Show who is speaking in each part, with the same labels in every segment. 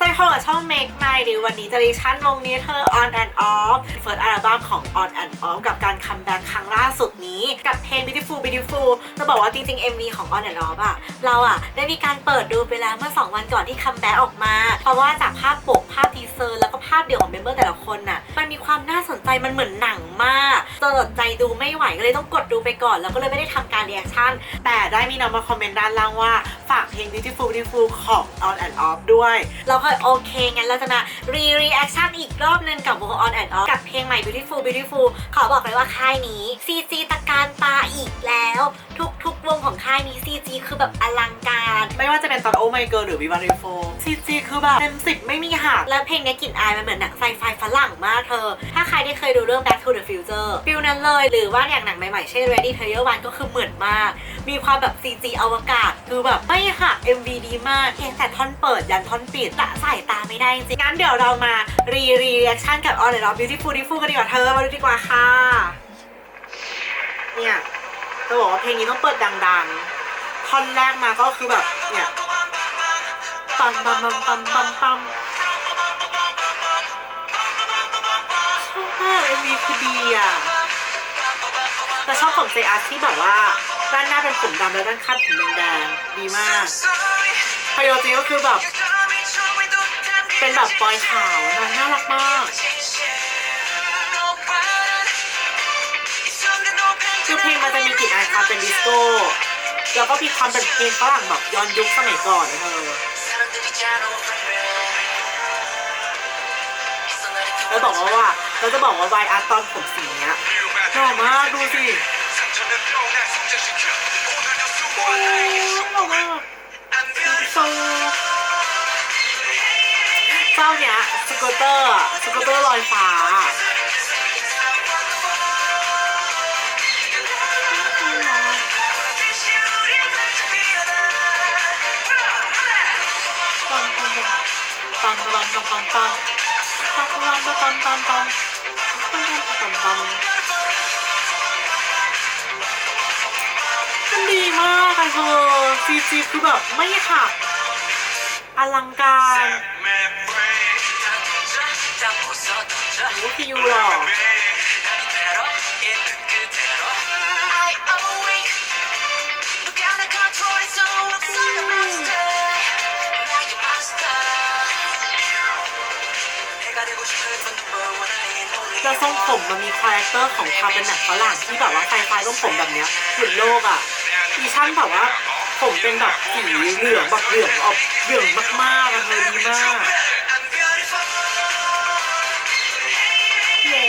Speaker 1: วัสดีค่ะกับช่อง Make My ดีวันนี้จะรีชั่นลงนี้เธอ On and Off First Album ของ On and Off กับการคัมแบ็กครั้งล่าสุดนี้ กับเพลง Beautiful Beautiful จะบอกว่าจริงๆ MV ของ On and Off อะเราอะได้มีการเปิดดูไปแล้วเมื่อ 2 วันก่อนที่คัมแบ็กออกมา เพราะว่าจากภาพปกภาพทีเซอร์ แล้วก็ภาพเดี่ยวของเมมเบอร์แต่ละคนน่ะมันมีความน่าสนใจมันเหมือนหนังมากจนอดใจดูไม่ไหวก็เลยต้องกดดูไปก่อน แล้วก็เลยไม่ได้ทำการรีแอคชั่นแต่ได้มีน้องมาคอมเมนต์ด้านล่างว่าฝากเพลง Beautiful Beautiful ของ On and Off ด้วยเราก็โอเค งั้นเราจะมารีรีแอคชั่นอีกรอบนึงกับวง On and Off กับเพลงใหม่ Beautiful Beautiful ขอบอกเลยว่าค่ายนี้ CG ตะการตาอีกแล้ว ทุกทุกวงของค่ายนี้ CG คือแบบอลังการ ไม่ว่าจะเป็นตอน Oh My Girl หรือ Viva r e f o CG คือแบบเต็มสิบไม่มีหักแล้วเพลงเนี้ยกลิ่นอายมันเหมือนหนังไซไฟฝรั่งมากเธอ ถ้าใครได้เคยดูเรื่อง Back to the Future ฟิลนั้นเลย หรือว่าอย่างหนังใหม่ๆเช่น Ready Player One ก็คือเหมือนมาก มีความแบบ CG อวกาศ คือแบบไม่หัก MV ดีมากเพียงแต่ท่อนเปิดยันท่อนปิดละสายตาไม่ได้จริงงั้นเดี๋ยวเรามารีรีแอคชั่นกับ On and Off Beautiful Beautiful กันดีกว่าเธอมาดูดีกว่าค่ะเนี่ยจะบอกว่าเพลงนี้ต้องเปิดดังๆ ท่อนแรกมาก็คือแบบเนี่ยปัมปัมปัมปัมปัมปัมชอบมากเอ็มวีคือดีอะแต่ชอบของเจอาร์ที่แบบว่า ด้านหน้าเป็นผมดำแล้วด้านข้างผมแดงๆดีมากพยโอจีก็คือแบบ เป็นแบบปอยขาวนะน่ารักมากคือเพลงมันจะมีกลิ่นอายความเป็นดิสโก้แล้วก็มีความเป็นเพลงฝรั่งแบบย้อนยุคสมัยก่อนนะเธอแล้วบอกว่าว่าเราจะบอกว่าไวอาร์ตอนผมสีเนี้ยหล่อมากดูสิ เจ้าเนี้ยสกูตเตอร์สกูตเตอร์ลอยฟ้าปังปังปังปังปังปังปังปังปังปังปังปังปังปัง เธอซีจีคือแบบไม่หักอลังการโอ้พี่ยูหล่อแล้วทรงผมมันมีคาแรคเตอร์ของความเป็นหนังฝรั่งที่แบบว่าไฟไฟต้องผมแบบเนี้ยหลุดโลกอะ อีชั่นแบบว่า ผมเป็นแบบสีเหลืองแบบเหลืองออกเหลืองมากๆอะเธอดีมากเย้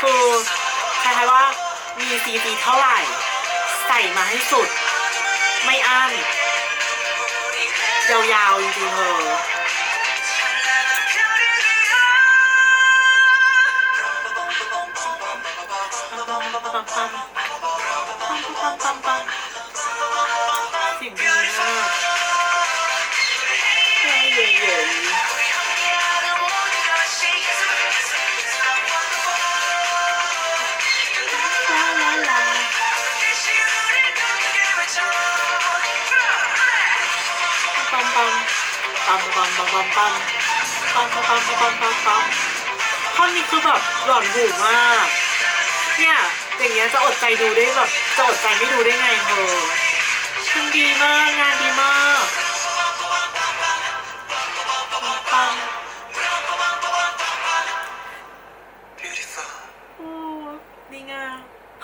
Speaker 1: คือใคล้ายๆว่ามีซีซีเท่าไหร่ ใส่มาให้สุด ไม่อั้นยาวๆจริงๆเธอเปัมปัมปัมปัมปัมปัมปัมปัมปัมปัมปัมปัมปัมท่อนนี้คือแบบหลอนหูมาก เนี่ยอย่างเงี้ยจะอดใจดูได้แบบจะอดใจไม่ดูได้ไงเธอมันดีมากงานดีมาก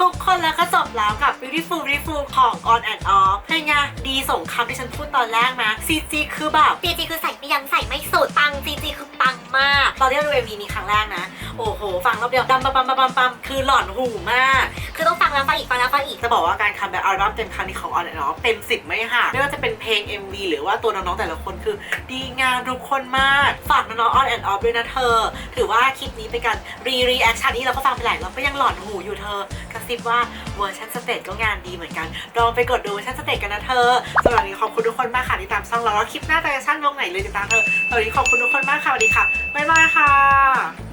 Speaker 1: ทุกคนแล้วก็จบแล้วกับ Beautiful Beautiful ของ On and Off เป็นไงดีสงคำที่ฉันพูดตอนแรกนะ CG คือแบบ CG คือใส่ไม่ยั้งใส่ไม่สุดปัง CG คือปังมาก ตอนที่เราดู MV นี้ครั้งแรกนะ โอ้โห ฟังรอบเดียวดัมปั๊มปั๊มปั๊มปั๊มปั๊มคือหลอนหูมาก คือต้องฟังแล้วฟังอีกฟังแล้วฟังอีกจะบอกว่าการคัมแบ็กอัลบั้มเต็มครั้งนี้ของ On and Off เต็ม10ไม่หักไม่ว่าจะเป็นเพลง MV หรือว่าตัวน้องๆแต่ละคนคือ ดีงามทุกคนมากฝากน้องๆ On and Off ด้วยนะเธอ ถือว่าคลิปนี้เป็นการรีรีแอคชั่นนี้เราก็ฟังไปหลายรอบก็ยังหลอนหูอยู่เธอกระ ซิบว่าเวอร์ชันสเตจก็งานดีเหมือนกัน ลองไปกดดูเวอร์ชันสเตจกันนะเธอสำหรับวันนี้ขอบคุณทุกคนมากค่ะช่องเราแล้วคลิปหน้าจะชั่นลงไหนเลยติดตามเธอสวัสดีขอบคุณทุกคนมากค่ะสวัสดีค่ะบ๊ายบายค่ะ